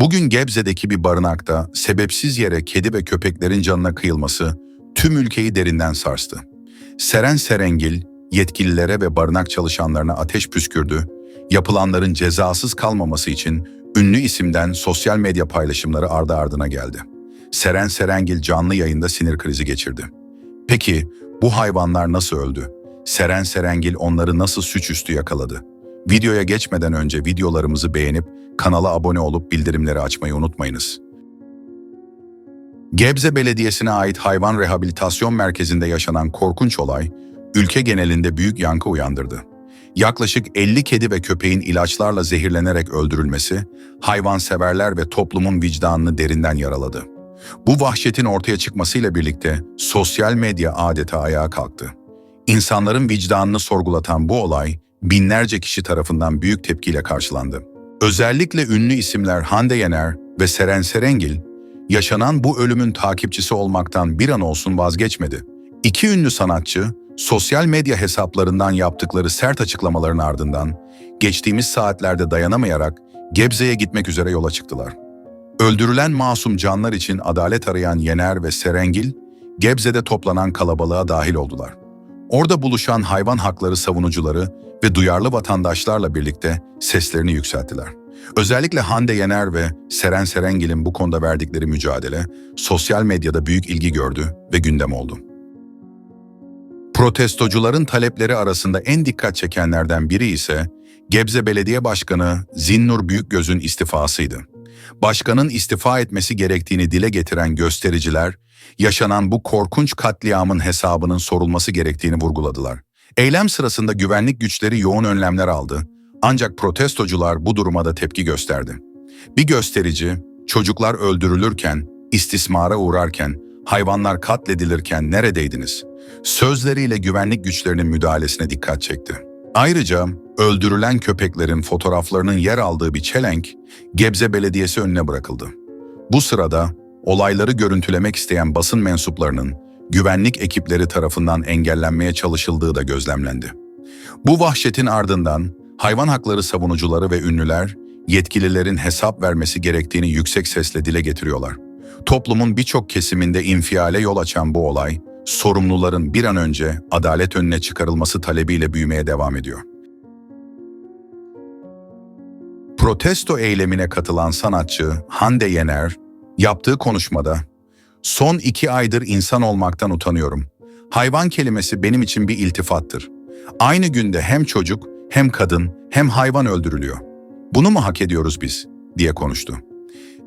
Bugün Gebze'deki bir barınakta sebepsiz yere kedi ve köpeklerin canına kıyılması tüm ülkeyi derinden sarstı. Seren Serengil, yetkililere ve barınak çalışanlarına ateş püskürdü, yapılanların cezasız kalmaması için ünlü isimden sosyal medya paylaşımları ardı ardına geldi. Seren Serengil canlı yayında sinir krizi geçirdi. Peki bu hayvanlar nasıl öldü? Seren Serengil onları nasıl suçüstü yakaladı? Videoya geçmeden önce videolarımızı beğenip kanala abone olup bildirimleri açmayı unutmayınız. Gebze Belediyesi'ne ait hayvan rehabilitasyon merkezinde yaşanan korkunç olay, ülke genelinde büyük yankı uyandırdı. Yaklaşık 50 kedi ve köpeğin ilaçlarla zehirlenerek öldürülmesi, hayvanseverler ve toplumun vicdanını derinden yaraladı. Bu vahşetin ortaya çıkmasıyla birlikte sosyal medya adeta ayağa kalktı. İnsanların vicdanını sorgulatan bu olay, binlerce kişi tarafından büyük tepkiyle karşılandı. Özellikle ünlü isimler Hande Yener ve Seren Serengil, yaşanan bu ölümün takipçisi olmaktan bir an olsun vazgeçmedi. İki ünlü sanatçı, sosyal medya hesaplarından yaptıkları sert açıklamaların ardından, geçtiğimiz saatlerde dayanamayarak Gebze'ye gitmek üzere yola çıktılar. Öldürülen masum canlar için adalet arayan Yener ve Serengil, Gebze'de toplanan kalabalığa dahil oldular. Orada buluşan hayvan hakları savunucuları ve duyarlı vatandaşlarla birlikte seslerini yükselttiler. Özellikle Hande Yener ve Seren Serengil'in bu konuda verdikleri mücadele sosyal medyada büyük ilgi gördü ve gündem oldu. Protestocuların talepleri arasında en dikkat çekenlerden biri ise Gebze Belediye Başkanı Zinnur Büyükgöz'ün istifasıydı. Başkanın istifa etmesi gerektiğini dile getiren göstericiler, yaşanan bu korkunç katliamın hesabının sorulması gerektiğini vurguladılar. Eylem sırasında güvenlik güçleri yoğun önlemler aldı. Ancak protestocular bu duruma da tepki gösterdi. Bir gösterici, çocuklar öldürülürken, istismara uğrarken, hayvanlar katledilirken neredeydiniz? Sözleriyle güvenlik güçlerinin müdahalesine dikkat çekti. Ayrıca öldürülen köpeklerin fotoğraflarının yer aldığı bir çelenk Gebze Belediyesi önüne bırakıldı. Bu sırada olayları görüntülemek isteyen basın mensuplarının güvenlik ekipleri tarafından engellenmeye çalışıldığı da gözlemlendi. Bu vahşetin ardından hayvan hakları savunucuları ve ünlüler yetkililerin hesap vermesi gerektiğini yüksek sesle dile getiriyorlar. Toplumun birçok kesiminde infiale yol açan bu olay, sorumluların bir an önce adalet önüne çıkarılması talebiyle büyümeye devam ediyor. Protesto eylemine katılan sanatçı Hande Yener, yaptığı konuşmada, Son iki aydır insan olmaktan utanıyorum. Hayvan kelimesi benim için bir iltifattır. Aynı günde hem çocuk, hem kadın, hem hayvan öldürülüyor. Bunu mu hak ediyoruz biz? diye konuştu.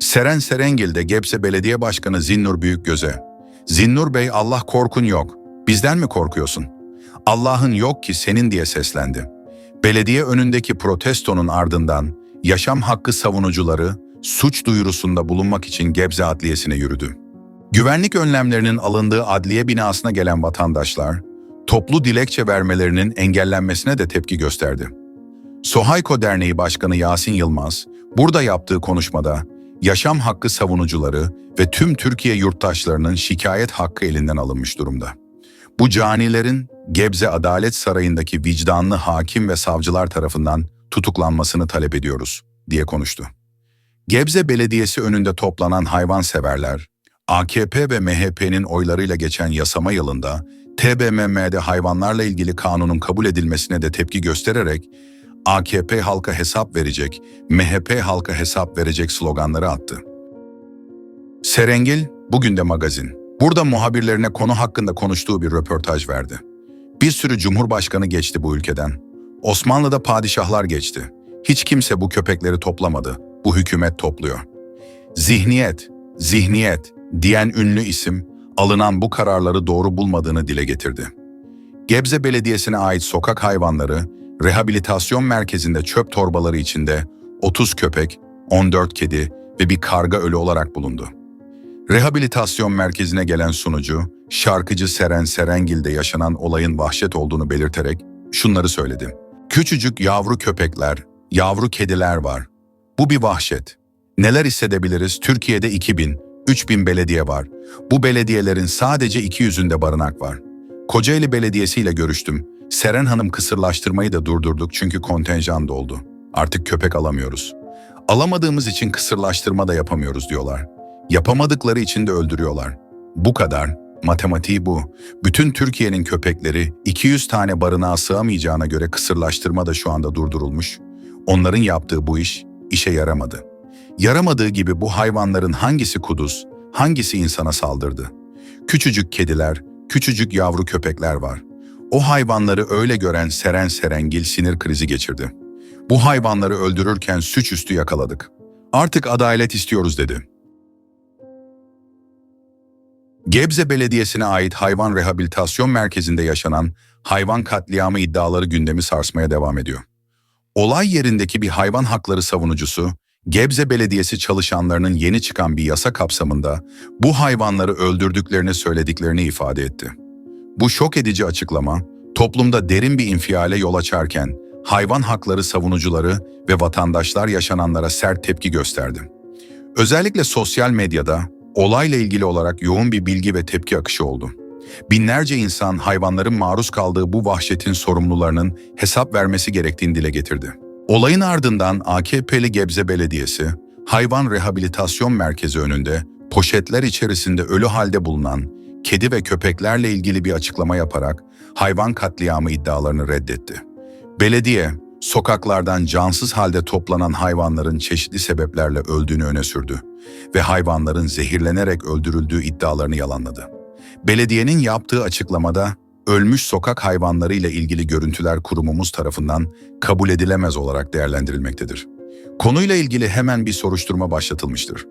Seren Serengil de Gebze Belediye Başkanı Zinnur Büyükgöz'e, Zinnur Bey Allah korkun yok, bizden mi korkuyorsun? Allah'ın yok ki senin diye seslendi. Belediye önündeki protestonun ardından yaşam hakkı savunucuları suç duyurusunda bulunmak için Gebze Adliyesi'ne yürüdü. Güvenlik önlemlerinin alındığı adliye binasına gelen vatandaşlar, toplu dilekçe vermelerinin engellenmesine de tepki gösterdi. Sohayko Derneği Başkanı Yasin Yılmaz, burada yaptığı konuşmada yaşam hakkı savunucuları ve tüm Türkiye yurttaşlarının şikayet hakkı elinden alınmış durumda. Bu canilerin Gebze Adalet Sarayı'ndaki vicdanlı hakim ve savcılar tarafından tutuklanmasını talep ediyoruz, diye konuştu. Gebze Belediyesi önünde toplanan hayvanseverler, AKP ve MHP'nin oylarıyla geçen yasama yılında TBMM'de hayvanlarla ilgili kanunun kabul edilmesine de tepki göstererek AKP halka hesap verecek, MHP halka hesap verecek sloganları attı. Serengil, bugün de magazin. Burada muhabirlerine konu hakkında konuştuğu bir röportaj verdi. Bir sürü cumhurbaşkanı geçti bu ülkeden. Osmanlı'da padişahlar geçti. Hiç kimse bu köpekleri toplamadı. Bu hükümet topluyor. Zihniyet, zihniyet, diyen ünlü isim, alınan bu kararları doğru bulmadığını dile getirdi. Gebze Belediyesi'ne ait sokak hayvanları, rehabilitasyon merkezinde çöp torbaları içinde 30 köpek, 14 kedi ve bir karga ölü olarak bulundu. Rehabilitasyon merkezine gelen sunucu, şarkıcı Seren Serengil'de yaşanan olayın vahşet olduğunu belirterek şunları söyledi. Küçücük yavru köpekler, yavru kediler var. Bu bir vahşet. Neler hissedebiliriz? Türkiye'de 2000, 3000 belediye var. Bu belediyelerin sadece 200'ünde barınak var. Kocaeli Belediyesi ile görüştüm. Seren Hanım kısırlaştırmayı da durdurduk çünkü kontenjan doldu. Artık köpek alamıyoruz. Alamadığımız için kısırlaştırma da yapamıyoruz diyorlar. Yapamadıkları için de öldürüyorlar. Bu kadar. Matematiği bu. Bütün Türkiye'nin köpekleri 200 tane barınağa sığamayacağına göre kısırlaştırma da şu anda durdurulmuş. Onların yaptığı bu iş işe yaramadı. Yaramadığı gibi bu hayvanların hangisi kuduz, hangisi insana saldırdı? Küçücük kediler, küçücük yavru köpekler var. O hayvanları öyle gören Seren Serengil sinir krizi geçirdi. Bu hayvanları öldürürken suçüstü yakaladık. Artık adalet istiyoruz dedi. Gebze Belediyesi'ne ait hayvan rehabilitasyon merkezinde yaşanan hayvan katliamı iddiaları gündemi sarsmaya devam ediyor. Olay yerindeki bir hayvan hakları savunucusu, Gebze Belediyesi çalışanlarının yeni çıkan bir yasa kapsamında bu hayvanları öldürdüklerini söylediklerini ifade etti. Bu şok edici açıklama, toplumda derin bir infiale yol açarken hayvan hakları savunucuları ve vatandaşlar yaşananlara sert tepki gösterdi. Özellikle sosyal medyada olayla ilgili olarak yoğun bir bilgi ve tepki akışı oldu. Binlerce insan hayvanların maruz kaldığı bu vahşetin sorumlularının hesap vermesi gerektiğini dile getirdi. Olayın ardından AKP'li Gebze Belediyesi, Hayvan Rehabilitasyon Merkezi önünde poşetler içerisinde ölü halde bulunan kedi ve köpeklerle ilgili bir açıklama yaparak hayvan katliamı iddialarını reddetti. Belediye, sokaklardan cansız halde toplanan hayvanların çeşitli sebeplerle öldüğünü öne sürdü ve hayvanların zehirlenerek öldürüldüğü iddialarını yalanladı. Belediyenin yaptığı açıklamada ölmüş sokak hayvanları ile ilgili görüntüler kurumumuz tarafından kabul edilemez olarak değerlendirilmektedir. Konuyla ilgili hemen bir soruşturma başlatılmıştır.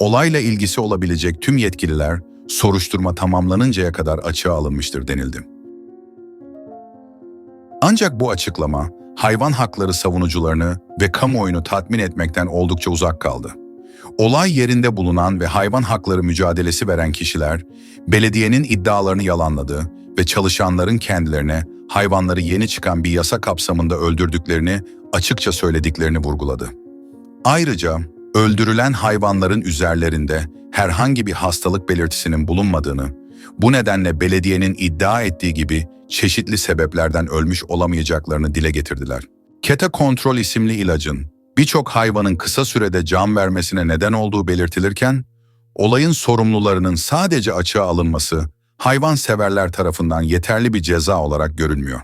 Olayla ilgisi olabilecek tüm yetkililer soruşturma tamamlanıncaya kadar açığa alınmıştır denildi. Ancak bu açıklama hayvan hakları savunucularını ve kamuoyunu tatmin etmekten oldukça uzak kaldı. Olay yerinde bulunan ve hayvan hakları mücadelesi veren kişiler, belediyenin iddialarını yalanladı ve çalışanların kendilerine hayvanları yeni çıkan bir yasa kapsamında öldürdüklerini açıkça söylediklerini vurguladı. Ayrıca öldürülen hayvanların üzerlerinde herhangi bir hastalık belirtisinin bulunmadığını, bu nedenle belediyenin iddia ettiği gibi çeşitli sebeplerden ölmüş olamayacaklarını dile getirdiler. Keta Kontrol isimli ilacın birçok hayvanın kısa sürede can vermesine neden olduğu belirtilirken, olayın sorumlularının sadece açığa alınması hayvan severler tarafından yeterli bir ceza olarak görülmüyor.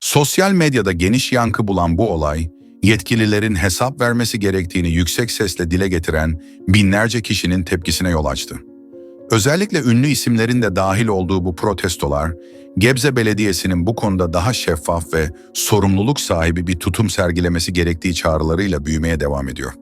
Sosyal medyada geniş yankı bulan bu olay, yetkililerin hesap vermesi gerektiğini yüksek sesle dile getiren binlerce kişinin tepkisine yol açtı. Özellikle ünlü isimlerin de dahil olduğu bu protestolar, Gebze Belediyesi'nin bu konuda daha şeffaf ve sorumluluk sahibi bir tutum sergilemesi gerektiği çağrılarıyla büyümeye devam ediyor.